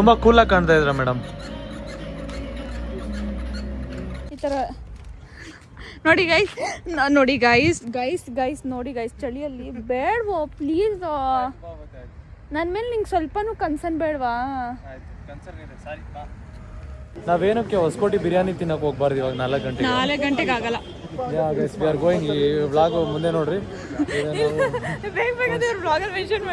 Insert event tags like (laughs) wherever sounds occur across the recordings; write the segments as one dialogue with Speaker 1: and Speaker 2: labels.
Speaker 1: ತುಂಬಾ ಕೂಲಾಗಿ ಕಾಣ್ತಾ ಇದ್ರ ಮೇಡಮ್
Speaker 2: ಈ ಥರ ನೋಡಿ ಗೈಸ್ ನೋಡಿ ಗೈಸ್ ಗೈಸ್ ಗೈಸ್ ನೋಡಿ ಗೈಸ್ ಚಳಿಯಲ್ಲಿ ಬೇಡವೋ ಪ್ಲೀಸ್ ನನ್ನ ಮೇಲೆ ನಿಂಗೆ ಸ್ವಲ್ಪನೂ ಕನ್ಸರ್ನ್ ಬೇಡವಾ?
Speaker 1: ನಾವೇನಕ್ಕೆ ಹೊಸಕೋಟಿ ಬಿರಿಯಾನಿ ತಿನ್ನಕ್ ಹೋಗ್ಬಾರ್ದು ಇವಾಗ ನಾಲ್ಕು ಗಂಟೆಗೆ?
Speaker 2: ನಾಲ್ಕು ಗಂಟೆಗೆ ಆಗಲ್ಲ.
Speaker 1: ವಿ ಆರ್ ಗೋಯಿಂಗ್ ಈ ವ್ಲಾಗ್ ಮುಂದೆ ನೋಡ್ರಿ.
Speaker 2: ಬೇಗ ಬೇಗ ಮೆನ್ಷನ್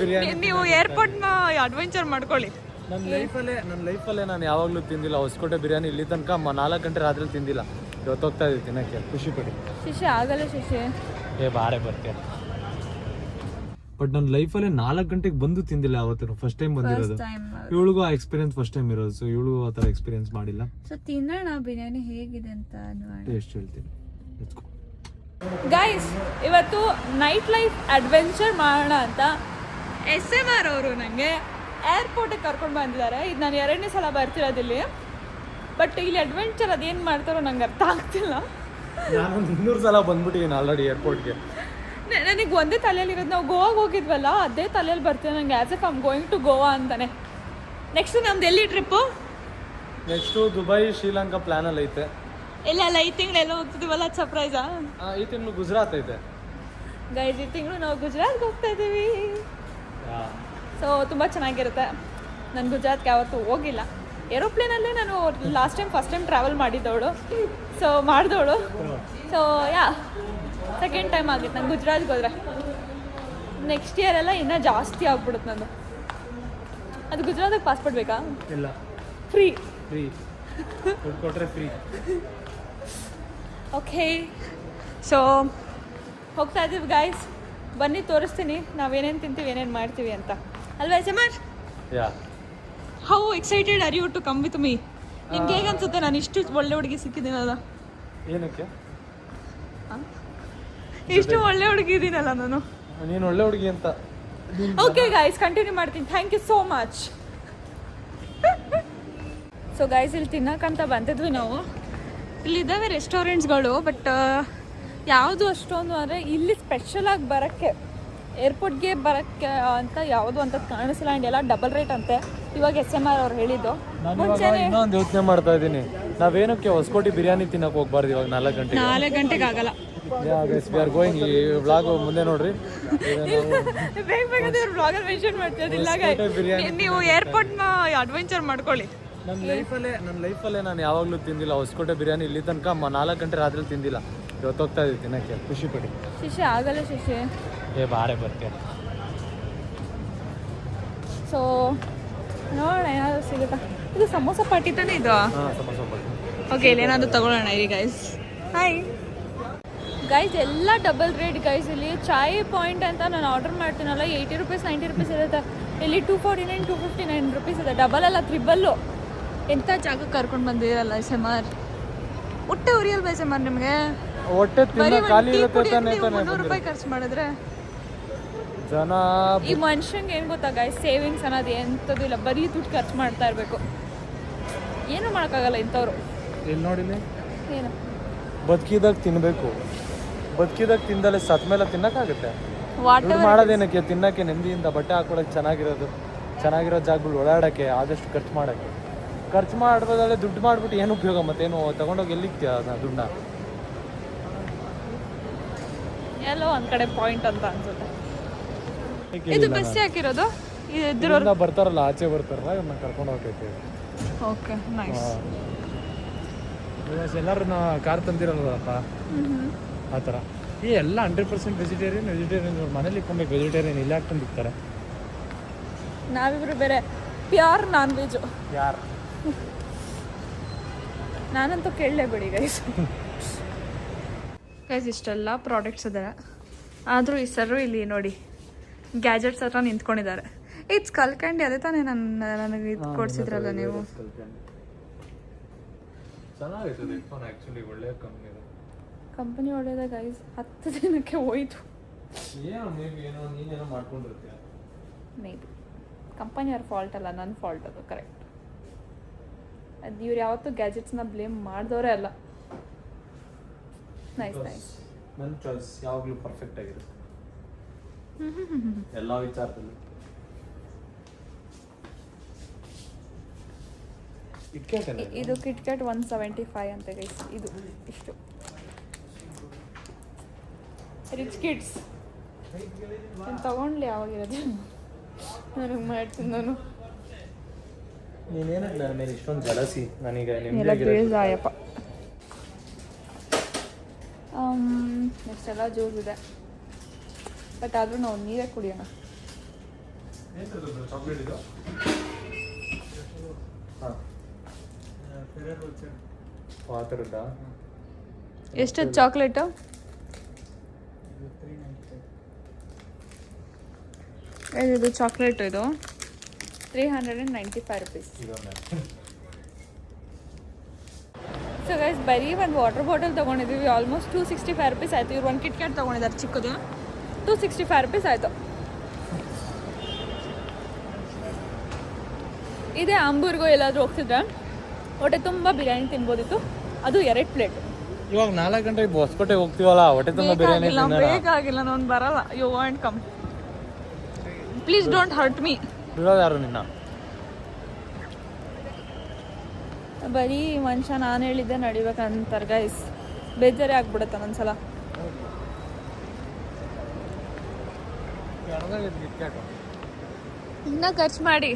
Speaker 1: ಬಿರಿಯಾನಿ
Speaker 2: ನೀವು ಏರ್ಪೋರ್ಟ್ನ ಅಡ್ವೆಂಚರ್ ಮಾಡ್ಕೊಳ್ಳಿ.
Speaker 1: ನನ್ನ ಲೈಫಲ್ಲೇ ನನ್ನ ಲೈಫಲ್ಲೇ ನಾನು ಯಾವಾಗಲೂ ತಿಂದಿಲ್ಲ. ಹೊಸಕೋಟೆ ಬಿರಿಯಾನಿ ಇಲ್ಲಿ ತನಕ ನಾಲ್ಕು ಗಂಟೆ ರಾತ್ರಿ ತಿಂದಿಲ್ಲ. ಇವತ್ತು ಹೋಗ್ತಾ ಇದೀವಿ ತಿನ್ನಕ್ಕೆ. ಖುಷಿ ಪಡಿ.
Speaker 2: ಶಿಶಿ ಆಗಲ್ಲ ಶಿಶಿ
Speaker 1: ಏ ಬಾರೆ ಬರ್ತೆ ಬಟ್ ನನ್ನ ಲೈಫಲ್ಲೇ ನಾಲ್ಕು ಗಂಟೆಗೆ ಬಂದು ತಿಂದಿಲ್ಲ ಅವತ್ತು ಫಸ್ಟ್ ಟೈಮ್ ಬಂದಿರೋದು. ಇವಳಿಗೂ ಆ ಎಕ್ಸ್ಪೀರಿಯನ್ಸ್ ಫಸ್ಟ್ ಟೈಮ್ ಇರೋದು ಸೊ ಇವಳಿಗೂ ಆ ಥರ ಎಕ್ಸ್ಪೀರಿಯನ್ಸ್ ಮಾಡಿಲ್ಲ.
Speaker 2: ಸೊ ತಿನ್ನೋಣ ಬಿರಿಯಾನಿ ಹೇಗಿದೆ ಅಂತ
Speaker 1: ಟೇಸ್ಟ್ ಹೇಳ್ತೀನಿ.
Speaker 2: ಗೈಸ್ ಇವತ್ತು ನೈಟ್ ಲೈಫ್ ಅಡ್ವೆಂಚರ್ ಮಾಡೋಣ ಅಂತ ಎಸ್ ಎಂ ಆರ್ ಅವರು ನನಗೆ ಏರ್ಪೋರ್ಟಿಗೆ ಕರ್ಕೊಂಡು ಬಂದಿದ್ದಾರೆ. ಇದು ನಾನು ಎರಡನೇ ಸಲ ಬರ್ತಿರೋದಿಲ್ಲಿ ಬಟ್ ಇಲ್ಲಿ ಅಡ್ವೆಂಚರ್ ಅದೇನು ಮಾಡ್ತಾರೋ ನಂಗೆ ಅರ್ಥ ಆಗ್ತಿಲ್ಲ.
Speaker 1: ನಾನು ಇನ್ನೂರು ಸಲ ಬಂದ್ಬಿಟ್ಟಿದ್ದೀನಿ ಆಲ್ರೆಡಿ ಏರ್ಪೋರ್ಟ್ಗೆ
Speaker 2: ನನಗೆ ಒಂದೇ ತಲೆಯಲ್ಲಿರೋದು ನಾವು ಗೋವಾಗೆ ಹೋಗಿದ್ವಲ್ಲ ಅದೇ ತಲೆಯಲ್ಲಿ ಬರ್ತೀವಿ ನಂಗೆ as if I'm going to Goa ಅಂತಾನೆ. ನೆಕ್ಸ್ಟ್ ನಮ್ದು ಎಲ್ಲಿ ಟ್ರಿಪ್ಪು
Speaker 1: ನೆಕ್ಸ್ಟು ದುಬೈ ಶ್ರೀಲಂಕಾ ಪ್ಲಾನಲ್ಲಿ ಐತೆ.
Speaker 2: ಇಲ್ಲ ಅಲ್ಲ ಈ ತಿಂಗಳು ಎಲ್ಲ ಹೋಗ್ತಿದ್ದೀವಲ್ಲ ಸರ್ಪ್ರೈಸಾ
Speaker 1: ಆ, ಈ ತಿಂಗಳು ಗುಜರಾತ್ ಐತೆ.
Speaker 2: ಗೈಸ್ ಈ ತಿಂಗಳು ನಾವು ಗುಜರಾತ್ಗೆ ಹೋಗ್ತಾ ಇದ್ದೀವಿ. ಸೊ ತುಂಬ ಚೆನ್ನಾಗಿರುತ್ತೆ. ನಾನು ಗುಜರಾತ್ಗೆ ಯಾವತ್ತೂ ಹೋಗಿಲ್ಲ. ಏರೋಪ್ಲೇನಲ್ಲೇ ನಾನು last time first time travel ಮಾಡಿದ್ದವಳು. So ಮಾಡಿದವಳು. ಸೊ ಯಾ ಸೆಕೆಂಡ್ ಟೈಮ್ ಆಗಿತ್ತು ನಂಗೆ ಗುಜರಾತ್ಗೆ ಹೋದ್ರೆ. ನೆಕ್ಸ್ಟ್ ಇಯರ್ ಎಲ್ಲ ಇನ್ನೂ ಜಾಸ್ತಿ ಆಗ್ಬಿಡುತ್ತೆ ನಂದು. ಅದು ಗುಜರಾತಿಗೆ ಪಾಸ್ಪೋರ್ಟ್ ಬೇಕಾ?
Speaker 1: ಇಲ್ಲ.
Speaker 2: ಫ್ರೀ
Speaker 1: ಫ್ರೀ ಕೊಟ್ಟರೆ ಫ್ರೀ
Speaker 2: ಓಕೆ ಸೊ ಹೋಗ್ತಾ ಇದ್ದೀವಿ ಗಾಯ್ಸ್ ಬನ್ನಿ ತೋರಿಸ್ತೀನಿ. ನಾವೇನೇನು ತಿಂತೀವಿ ಏನೇನು ಮಾಡ್ತೀವಿ ಅಂತ. ಅಲ್ವಾ Samar
Speaker 1: yeah
Speaker 2: how excited are you to come with me ನಿಮ್ಗೆ ಹೇಗೆ ಅನ್ಸುತ್ತೆ? ನಾನು ಇಷ್ಟು ಒಳ್ಳೆ ಹುಡುಗಿ ಸಿಕ್ಕಿದ್ದೀನಲ್ಲ.
Speaker 1: ಏನಕ್ಕೆ?
Speaker 2: ಇಷ್ಟು ಒಳ್ಳೆ ಹುಡುಗಿ ಇದೀನಲ್ಲ ನಾನು.
Speaker 1: ನೀನು ಒಳ್ಳೆ ಹುಡುಗಿ ಅಂತ.
Speaker 2: ಓಕೆ ಗಾಯ್ಸ್ ಕಂಟಿನ್ಯೂ ಮಾಡ್ತೀನಿ. Thank you so much so guys ಇಲ್ಲಿ ತಿನ್ನಕ್ಕಂತ ಬಂದಿದ್ವಿ ನಾವು. ಇಲ್ಲಿದ್ದಾವೆ ರೆಸ್ಟೋರೆಂಟ್ಸ್ಗಳು ಬಟ್ ಯಾವುದು ಅಷ್ಟೊಂದು ಅಂದರೆ ಇಲ್ಲಿ ಸ್ಪೆಷಲಾಗಿ ಬರೋಕ್ಕೆ ಏರ್ಪೋರ್ಟ್ಗೆ ಬರೋಕ್ಕೆ ಅಂತ ಯಾವುದು ಅಂತ ಕಾಣಿಸಿಲ್ಲ. ಆ್ಯಂಡ್ ಎಲ್ಲ ಡಬಲ್ ರೇಟ್ ಅಂತೆ. ಇವಾಗ ಎಸ್ ಎಂ ಆರ್ ಅವ್ರು ಹೇಳಿದ್ದು.
Speaker 1: ಇನ್ನೊಂದು ಯೋಚನೆ ಮಾಡ್ತಾ ಇದ್ದೀನಿ. ನಾವೇನಕ್ಕೆ ಹೊಸಕೋಟಿ ಬಿರಿಯಾನಿ ತಿನ್ನಕ್ಕೆ ಹೋಗ್ಬಾರ್ದು ಇವಾಗ ನಾಲ್ಕು ಗಂಟೆ
Speaker 2: ನಾಲ್ಕು ಗಂಟೆಗೆ ಆಗಲ್ಲ.
Speaker 1: ವಿ ಆರ್ ಗೋಯಿಂಗ್ ಈ ವ್ಲಾಗ್ ಮುಂದೆ ನೋಡ್ರಿ.
Speaker 2: ಬೇಗ ಬೇಗ ಮೆನ್ಷನ್ ನೀವು ಏರ್ಪೋರ್ಟ್ನ ಅಡ್ವೆಂಚರ್ ಮಾಡ್ಕೊಳ್ಳಿ.
Speaker 1: ನನ್ನ ಲೈಫಲ್ಲೇ ನನ್ನ ಲೈಫಲ್ಲೇ ನಾನು ಯಾವಾಗಲೂ ತಿಂದಿಲ್ಲ. ಹೊಸಕೋಟೆ ಬಿರಿಯಾನಿ ಇಲ್ಲಿ ತನಕ ಮ- ನಾಲ್ಕು ಗಂಟೆ ರಾತ್ರಿ ತಿಂದಿಲ್ಲ. ಇವತ್ತು ಹೋಗ್ತಾ ಇದ್ದೀನಿ ತಿನ್ನಕ್ಕೆ. ಖುಷಿ ಪಡಿ.
Speaker 2: ಶಿಶಿ ಆಗಲ್ಲ ಶಿಶಿ
Speaker 1: ಏ ಬಾರೆ ಬರ್ತೀಯ.
Speaker 2: ಸೊ ನೋಡೋಣ ಏನಾದರೂ ಸಿಗುತ್ತಾ? ಇದು ಸಮೋಸ ಪಾರ್ಟಿ ತಾನೇ ಇದು?
Speaker 1: ಹಾಂ ಸಮೋಸ ಬರ್ತೀನಿ
Speaker 2: ಓಕೆ ಇಲ್ಲಿ ಏನಾದರೂ ತಗೊಳ್ಳೋಣ ಈಗ ಗೈಸ್ ಹಾಯ್ ಗೈಸ್ ಎಲ್ಲ ಡಬಲ್ ರೇಟ್ ಗೈಸ್ ಇಲ್ಲಿ ಚಾಯ್ ಪಾಯಿಂಟ್ ಅಂತ ನಾನು ಆರ್ಡರ್ ಮಾಡ್ತೀನಲ್ಲ ಏಯ್ಟಿ ರುಪೀಸ್ ನೈಂಟಿ ರುಪೀಸ್ ಇರುತ್ತೆ. ಇಲ್ಲಿ two forty nine two fifty nine rupees ಇದೆ. ಡಬಲ್ ಅಲ್ಲ ತ್ರಿಬಲ್ಲು ಎಂಥ ಜಾಗಕ್ಕೆ ಕರ್ಕೊಂಡು ಬಂದಿರಲ್ಲ ಸೆಮಾರ್ ಹೊಟ್ಟೆ ಬೈ ಸೆಮಾರ್ ನಿಮಗೆ?
Speaker 1: ಹೊಟ್ಟೆ
Speaker 2: ಬರೀ
Speaker 1: ತಿನ್ನ ಖಾಲಿ ಇರುತ್ತೆ ತಾನೇ
Speaker 2: ಕುಡಿಯೋಕೆ
Speaker 1: ತಾನೇ
Speaker 2: ಮುನ್ನೂರು ರೂಪಾಯಿ ಖರ್ಚು ಮಾಡಿದ್ರೆ?
Speaker 1: ಜನ
Speaker 2: ಈ ಮನುಷ್ಯಂಗೆ ಏನು ಗೊತ್ತಾ ಗೈಸ್ ಸೇವಿಂಗ್ಸ್ ಅನ್ನೋದು ಎಂಥದ್ದು ಇಲ್ಲ. ಬರೀ ದುಡ್ಡು ಖರ್ಚು ಮಾಡ್ತಾ ಇರಬೇಕು. ಏನೂ ಮಾಡೋಕ್ಕಾಗಲ್ಲ ಇಂಥವ್ರು.
Speaker 1: ಇಲ್ಲಿ ನೋಡಿಲ್ಲ?
Speaker 2: ಏನು?
Speaker 1: ಬದುಕಿದಾಗ ತಿನ್ನಬೇಕು ಬದುಕಿದಾಗ ತಿಂದಲೆ ಸತ್ ಮೇಲೆ ತಿನ್ನಕ್ಕಾಗುತ್ತೆ ದುಡ್ಡು ಮಾಡೋದೇನಕ್ಕೆ? ತಿನ್ನಕ್ಕೆ ನೆಮ್ಮದಿಯಿಂದ ಬಟ್ಟೆ ಹಾಕೊಳಕ್ಕೆ ಚೆನ್ನಾಗಿರೋದು ಚೆನ್ನಾಗಿರೋ ಜಾಗಗಳು ಓಡಾಡಕ್ಕೆ ಆದಷ್ಟು ಖರ್ಚು ಮಾಡೋಕ್ಕೆ ಖರ್ಚು ಮಾಡೋದ್ರಲ್ಲೇ ದುಡ್ಡು ಮಾಡ್ಬಿಟ್ಟು ಏನು ಉಪಯೋಗ ಮತ್ತೇನು ತಗೊಂಡೋಗಿ ಎಲ್ಲಿಗ್ತೀಯ ಅದನ್ನ ದುಡ್ಡನ್ನ?
Speaker 2: ಎಲ್ಲೋ ಒಂದ್ ಕಡೆ ಪಾಯಿಂಟ್ ಅಂತ ಅನ್ಸುತ್ತೆ. ಇದು ಬಸ್ ಹಾಕಿರೋದು? ಇದು
Speaker 1: ಬರ್ತಾರಲ್ಲ ಆಚೆ ಬರ್ತಾರಲ್ಲ ಇವ್ರನ್ನ ಕರ್ಕೊಂಡು ಹೋಗ್ತೈತೆ
Speaker 2: ಓಕೆ ನೈಸ್
Speaker 1: ಎಲ್ಲರೂ ಕಾರ್ ತಂದಿರಲ್ಲಪ್ಪ ಆ ಥರ. ಈ ಎಲ್ಲ ಹಂಡ್ರೆಡ್ ಪರ್ಸೆಂಟ್ ವೆಜಿಟೇರಿಯನ್ ವೆಜಿಟೇರಿಯನ್ ಮನೇಲಿ ಇಟ್ಕೊಬೇಕು ವೆಜಿಟೇರಿಯನ್ ಇಲ್ಲ ಹಾಕ್ಕೊಂಡು ಇರ್ತಾರೆ
Speaker 2: ನಾವಿಬ್ರು ಬೇರೆ ಪ್ಯೂರ್ ನಾನ್ ವೆಜ್
Speaker 1: ಯಾರು?
Speaker 2: ನಾನಂತೂ ಕೇಳಲೇಬೇಡಿ ಗೈಸ್ ಗೈಸ್ ಇಷ್ಟೆಲ್ಲ ಪ್ರಾಡಕ್ಟ್ಸ್ ಇದ್ದಾರೆ ಆದರೂ ಈ ಸರ್ ಇಲ್ಲಿ ನೋಡಿ ಗ್ಯಾಜೆಟ್ಸ್ ಹತ್ರ ನಿಂತ್ಕೊಂಡಿದ್ದಾರೆ. ಇಟ್ಸ್ ಕಲ್ಕಂಡಿ ಅದೇ ತಾನೇ ನನ್ನ ನನಗೆ ಇದು ಕೊಡ್ಸಿದ್ರಲ್ಲ ನೀವು?
Speaker 1: ಚೆನ್ನಾಗಿತ್ತು ಹೆಡ್ಫೋನ್ ಆ್ಯಕ್ಚುಲಿ ಒಳ್ಳೆ ಕಂಪ್ನಿ
Speaker 2: ಕಂಪನಿ ಒಳ್ಳೆದ ಗೈಸ್ ಹತ್ತು ದಿನಕ್ಕೆ ಹೋಯ್ತು.
Speaker 1: ಏನೋ ಮೇಬಿ ಏನೋ ನೀನೇನೋ ಮಾಡ್ಕೊಂಡಿರ್ತೀಯ.
Speaker 2: ಮೇ ಬಿ ಕಂಪನಿಯವ್ರ ಫಾಲ್ಟ್ ಅಲ್ಲ ನನ್ನ ಫಾಲ್ಟ್ ಅದು ಕರೆಕ್ಟ್ ಅದು ಇವ್ರು ಯಾವತ್ತೂ ಗ್ಯಾಜೆಟ್ಸ್ನ ಬ್ಲೇಮ್ ಮಾಡಿದವರೇ ಅಲ್ಲ. ನೈಸ್ ನೈಸ್
Speaker 1: ನನ್ನ ಚಾಯ್ಸ್ ಯಾವಾಗಲೂ ಪರ್ಫೆಕ್ಟ್ ಆಗಿರುತ್ತೆ. (laughs) ಎಲ್ಲ ವಿಚಾರದಲ್ಲಿ.
Speaker 2: ಇದು? ಕಿಟ್ಕೆಟ್ ಒನ್ ಸೆವೆಂಟಿ ಫೈವ್ ಅಂತ ಗೈಸ್ ಇದು ಇಷ್ಟು. ರಿಚ್ ಕಿಡ್ಸ್ ನಾನು ತಗೊಂಡ್ಲಿ ಯಾವಾಗಿರೋದು ನನಗೆ ಮಾಡ್ತೀನಿ ನಾನು?
Speaker 1: ನೀನೇನಕ್ಕೆ ನನ್ನ ಮೇಲೆ ಇಷ್ಟೊಂದು ಜಲಸಿ? ನನಗೆ
Speaker 2: ಎಲ್ಲ
Speaker 1: ನಿಮ್ಗೆ
Speaker 2: ನೆಕ್ಸ್ಟ್ ಎಲ್ಲ ಜ್ಯೂಸ್ ಇದೆ. ಬಟ್ ಆದರೂ ನಾವು ನೀರೇ ಕುಡಿಯೋಣ.
Speaker 1: ಆ ಥರದ್ದಾ
Speaker 2: ಎಷ್ಟು ಚಾಕ್ಲೇಟು ಇದು ಚಾಕ್ಲೇಟ್ ಇದು. Three hundred and ninety five rupees so guys ಬರೀ ಒಂದು ವಾಟರ್ ಬಾಟಲ್ ತೊಗೊಂಡಿದ್ದೀವಿ almost two sixty five rupees ಆಯಿತು. ಇವ್ರು ಒಂದು ಕಿಟ್ ಕ್ಯಾಟ್ ತೊಗೊಂಡಿದ್ದಾರೆ ಚಿಕ್ಕದು. ಟೂ ಸಿಕ್ಸ್ಟಿ ಫೈವ್ ರುಪೀಸ್ ಆಯಿತು. ಇದೇ ಅಂಬೂರ್ಗೋ ಎಲ್ಲಾದರೂ ಹೋಗ್ತಿದ್ರೆ? ಹೊಟ್ಟೆ ತುಂಬ ಬಿರಿಯಾನಿ ತಿನ್ಬೋದಿತ್ತು. ಅದು ಎರಡು ಪ್ಲೇಟ್.
Speaker 1: ಇವಾಗ ನಾಲ್ಕು ಗಂಟೆಗೆ ಹೊಸಕೋಟೆ ಹೋಗ್ತೀವಲ್ಲ ಹೊಟ್ಟೆ ತುಂಬ ಬಿರಿಯಾನಿ
Speaker 2: ಬೇಕಾಗಿಲ್ಲ ನಾನು ಬರಲ್ಲ. You want come. Please don't hurt me
Speaker 1: ಬಿಡೋದು ಯಾರು ನಿನ್ನ?
Speaker 2: ಬರೀ ಮನುಷ್ಯ ನಾನು ಹೇಳಿದ್ದೆ ನಡಿಬೇಕಂತಾರೆ ಗೈಸ್ ಬೇಜಾರೇ ಆಗ್ಬಿಡುತ್ತೆ ಒಂದ್ಸಲ. ಇನ್ನ ಖರ್ಚು ಮಾಡಿ.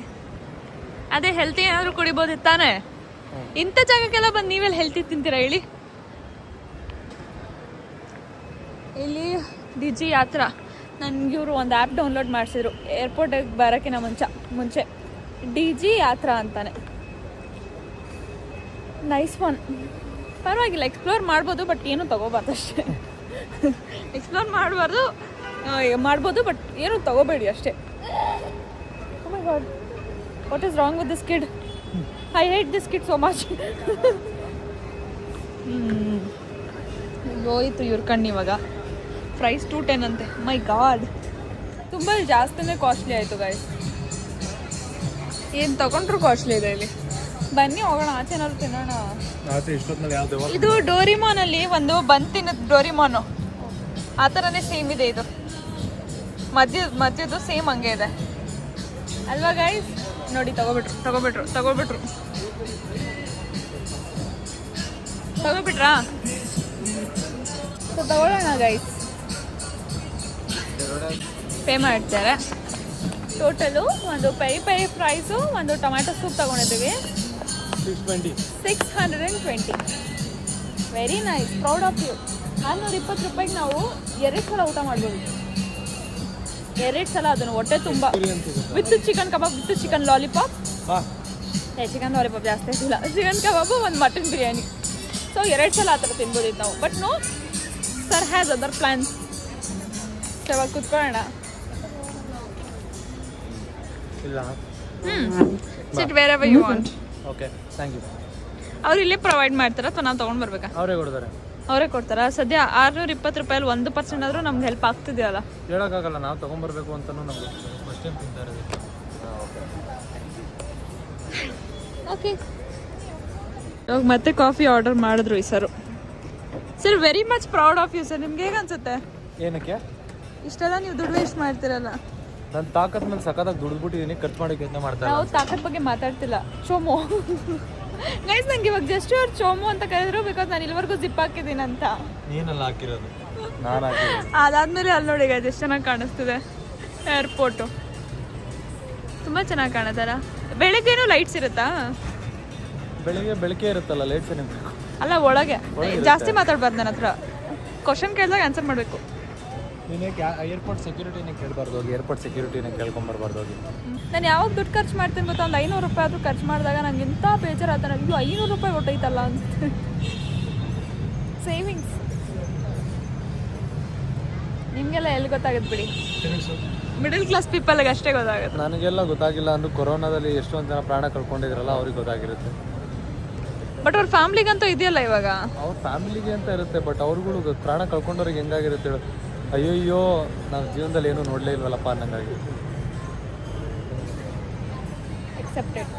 Speaker 2: ಅದೇ ಹೆಲ್ತಿ ಏನಾದರೂ ಕುಡಿಬೋದು ತಾನೇ? ಇಂಥ ಜಾಗಕ್ಕೆಲ್ಲ ಬಂದು ನೀವೆಲ್ಲ ಹೆಲ್ತಿ ತಿಂತೀರಾ ಹೇಳಿ? ಇಲ್ಲಿ ಡಿಜಿ ಯಾತ್ರ. ನನಗೆ ಇವರು ಒಂದು ಆ್ಯಪ್ ಡೌನ್ಲೋಡ್ ಮಾಡಿಸಿದ್ರು. ಏರ್ಪೋರ್ಟಿಗೆ ಬರೋಕ್ಕಿಂತ ಮುಂಚೆ ಮುಂಚೆ. ಡಿ ಜಿ ಯಾತ್ರಾ ಅಂತಾನೆ. ನೈಸ್ ಒನ್ ಪರವಾಗಿಲ್ಲ ಎಕ್ಸ್ಪ್ಲೋರ್ ಮಾಡ್ಬೋದು ಬಟ್ ಏನು ತಗೋಬಾರ್ದು ಅಷ್ಟೇ. ಎಕ್ಸ್ಪ್ಲೋರ್ ಮಾಡಬಾರ್ದು ಮಾಡ್ಬೋದು ಬಟ್ ಏನು ತಗೋಬೇಡಿ ಅಷ್ಟೇ. What is wrong with this kid I hate this kid so much ಹೋಯ್ತು, ಇವ್ರ ಕಣ್ಣು ಇವಾಗ. ಪ್ರೈಸ್ ಟು ಟೆನ್ ಅಂತೆ. ಮೈ ಗಾಡ್ ತುಂಬ ಜಾಸ್ತಿನೇ ಕಾಸ್ಟ್ಲಿ ಆಯಿತು ಗಾಯ್ಸ್ ಏನು ತಗೊಂಡ್ರು ಕಾಸ್ಟ್ಲಿ ಇದೆ ಇಲ್ಲಿ. ಬನ್ನಿ ಹೋಗೋಣ ಆಚೆ ಏನಾದ್ರು ತಿನ್ನೋಣ. ಇದು ಡೋರಿಮಾನ್ ಅಲ್ಲಿ ಒಂದು ಬಂದ್ ತಿನ್ನೋದು ಡೋರಿಮಾನು ಆ ಥರನೇ ಸೇಮ್ ಇದೆ ಇದು. ಮಧ್ಯ ಮಧ್ಯದ್ದು ಸೇಮ್ ಹಂಗೆ ಇದೆ. ಅಲ್ವಾ ಗಾಯ್ಸ್ ನೋಡಿ ತಗೋಬಿಟ್ರು ತಗೋಬಿಟ್ರು ತಗೋಬಿಟ್ರು. ತಗೋಬಿಟ್ರಾ? ಸೊ ತಗೊಳ್ಳೋಣ ಗೈಸ್ ಪೇ ಮಾಡ್ತಾರೆ. ಟೋಟಲು ಒಂದು ಪೈ ಪೈ ಪ್ರೈಸು ಒಂದು ಟೊಮ್ಯಾಟೊ ಸೂಪ್ ತಗೊಂಡಿದ್ದೀವಿ.
Speaker 1: Six twenty
Speaker 2: six hundred and twenty very nice proud of you ನಾನ್ನೂರ ಇಪ್ಪತ್ತು ರೂಪಾಯಿಗೆ ನಾವು ಎರಡು ಸಲ ಊಟ ಮಾಡ್ಬೋದು. ಎರಡು ಸಲ ಅದನ್ನು ಹೊಟ್ಟೆ ತುಂಬ. With chicken kebab with chicken lollipop ಏ ಚಿಕನ್ ಲಾಲಿಪಾಪ್ ಜಾಸ್ತಿ ಇಲ್ಲ. ಚಿಕನ್ ಕಬಾಬು ಒಂದು ಮಟನ್ ಬಿರಿಯಾನಿ ಸೊ ಎರಡು ಸಲ ಆ ಥರ ತಿನ್ಬೋದಿತ್ತು ನಾವು. But no sir has other plans ಇವಾಗ ಕುತ್ಕೊಳ್ಳೋಣ.
Speaker 1: ಇಲ್ಲ.
Speaker 2: ಹ್ಞೂ sit wherever you want
Speaker 1: okay thank you
Speaker 2: ಅವ್ರು ಇಲ್ಲೇ ಪ್ರೊವೈಡ್ ಮಾಡ್ತಾರ ಅಥವಾ ನಾವು ತೊಗೊಂಡು ಬರ್ಬೇಕಾ?
Speaker 1: ಅವರೇ ಕೊಡ್ತಾರೆ.
Speaker 2: ಅವರೇ ಕೊಡ್ತಾರ? ಸದ್ಯ ಆರ್ನೂರ ಇಪ್ಪತ್ತು ರೂಪಾಯಲ್ಲಿ ಒಂದು ಪರ್ಸೆಂಟ್ ಆದರೂ ನಮ್ಗೆ ಹೆಲ್ಪ್ ಆಗ್ತಿದೆಯಲ್ಲ?
Speaker 1: ಹೇಳೋಕ್ಕಾಗಲ್ಲ ನಾವು ತೊಗೊಂಬರ್ಬೇಕು ಅಂತಲೂ ನಮ್ಗೆ ಫಸ್ಟ್ ಟೈಮ್ ತಿಂತಾರೆ
Speaker 2: ಓಕೆ ಇವಾಗ ಮತ್ತೆ ಕಾಫಿ ಆರ್ಡರ್ ಮಾಡಿದ್ರು ಈ sir. Sir very much proud of you sir ನಿಮ್ಗೆ ಹೇಗೆ ಅನ್ಸುತ್ತೆ?
Speaker 1: ಏನಕ್ಕೆ?
Speaker 2: ಇಷ್ಟೆಲ್ಲ ನೀವು ದುಡ್ಡು ವೇಸ್ಟ್ ಮಾಡ್ತಿರಲ್ಲ?
Speaker 1: ನನ್ನ ತಾಕತ್ ಮೇಲೆ ಸಖತ್ತಾಗಿ ದುಡ್ದುಬಿಟ್ಟಿದ್ದೀನಿ ಖರ್ಚು ಮಾಡೋಕೆ ಯತ್ನ ಮಾಡ್ತಾರೆ
Speaker 2: ನಾವು ತಾಕತ್ ಬಗ್ಗೆ ಮಾತಾಡ್ತಿಲ್ಲ. ಚೋಮೋ ಗೈಸ್ ನಂಗೆ ಇವಾಗ ಜಸ್ಟ್ ಅವ್ರು ಚೋಮು ಅಂತ ಕರೆದ್ರು ಬಿಕಾಸ್ ನಾನು ಇಲ್ಲಿವರೆಗೂ ಜಿಪ್ ಹಾಕಿದ್ದೀನಿ ಅಂತ.
Speaker 1: ನೀನಲ್ಲ ಹಾಕಿರೋದು. ನಾನು ಹಾಕಿರೋದು.
Speaker 2: ಅದಾದ್ಮೇಲೆ ಅಲ್ಲಿ ನೋಡಿ ಗೈಸ್ ಎಷ್ಟು ಚೆನ್ನಾಗಿ ಕಾಣಿಸ್ತಿದೆ. ಏರ್ಪೋರ್ಟು ತುಂಬ ಚೆನ್ನಾಗಿ ಕಾಣತ್ತಲ್ಲ? ಬೆಳಗ್ಗೆನೂ ಲೈಟ್ಸ್ ಇರುತ್ತಾ?
Speaker 1: ಬೆಳಿಗ್ಗೆ ಬೆಳಗ್ಗೆ ಇರುತ್ತಲ್ಲ ಲೈಟ್ಸ್ ನಿಮ್ಗೆ
Speaker 2: ಅಲ್ಲ ಒಳಗೆ. ಜಾಸ್ತಿ ಮಾತಾಡ್ಬಾರ್ದು ನನ್ನ ಹತ್ರ. ಕ್ವಶನ್ ಕೇಳಿದಾಗ ಆನ್ಸರ್ ಮಾಡಬೇಕು.
Speaker 1: ಏರ್ಪೋರ್ಟ್ ಸೆಕ್ಯೂರಿಟಿನೇ ಕೇಳಬಾರ್ದು ಹೋಗಿ ಏರ್ಪೋರ್ಟ್ ಸೆಕ್ಯೂರಿಟಿನೇ ಕೇಳ್ಕೊಂಬರ್ಬಾರ್ದು ಹೋಗಿ.
Speaker 2: ನಾನು ಯಾವಾಗ ದುಡ್ಡು ಖರ್ಚು ಮಾಡ್ತೀನಿ ಗೊತ್ತಾ? ಒಂದು ಐನೂರು ರೂಪಾಯಿ ಆದರೂ ಖರ್ಚು ಮಾಡಿದಾಗ ನಂಗೆ ಇಂಥ ಬೇಜಾರಾತ ನನಗೆ ಐನೂರು ರೂಪಾಯಿ ಹೊಟ್ಟೈತಲ್ಲ ಅಂತ. ಸೇವಿಂಗ್ಸ್ ನಿಮಗೆಲ್ಲ ಎಲ್ಲಿ ಗೊತ್ತಾಗುತ್ತೆ ಬಿಡಿ? ಮಿಡಲ್ ಕ್ಲಾಸ್ ಪೀಪಲ್ಗೆ ಅಷ್ಟೇ ಗೊತ್ತಾಗುತ್ತೆ.
Speaker 1: ನನಗೆಲ್ಲ ಗೊತ್ತಾಗಿಲ್ಲ. ಅಂದ್ರೆ ಕೊರೋನಾದಲ್ಲಿ ಎಷ್ಟೊಂದು ಜನ ಪ್ರಾಣ ಕಳ್ಕೊಂಡಿದ್ರಲ್ಲ ಅವ್ರಿಗೆ ಗೊತ್ತಾಗಿರುತ್ತೆ.
Speaker 2: ಬಟ್ ಅವ್ರ ಫ್ಯಾಮಿಲಿಗಂತೂ ಇದೆಯಲ್ಲ ಇವಾಗ?
Speaker 1: ಅವ್ರ ಫ್ಯಾಮಿಲಿಗೆ ಅಂತ ಇರುತ್ತೆ ಬಟ್ ಅವ್ರುಗಳು ಪ್ರಾಣ ಕಳ್ಕೊಂಡವ್ರಿಗೆ ಹೆಂಗಾಗಿರುತ್ತೆ ಹೇಳು. ಅಯ್ಯಯ್ಯೋ ನಾವು ಜೀವನದಲ್ಲಿ ಏನೂ ನೋಡಲೇ ಇಲ್ವಲ್ಲಪ್ಪ ಅನ್ನಂಗಾಗಿ.
Speaker 2: Accepted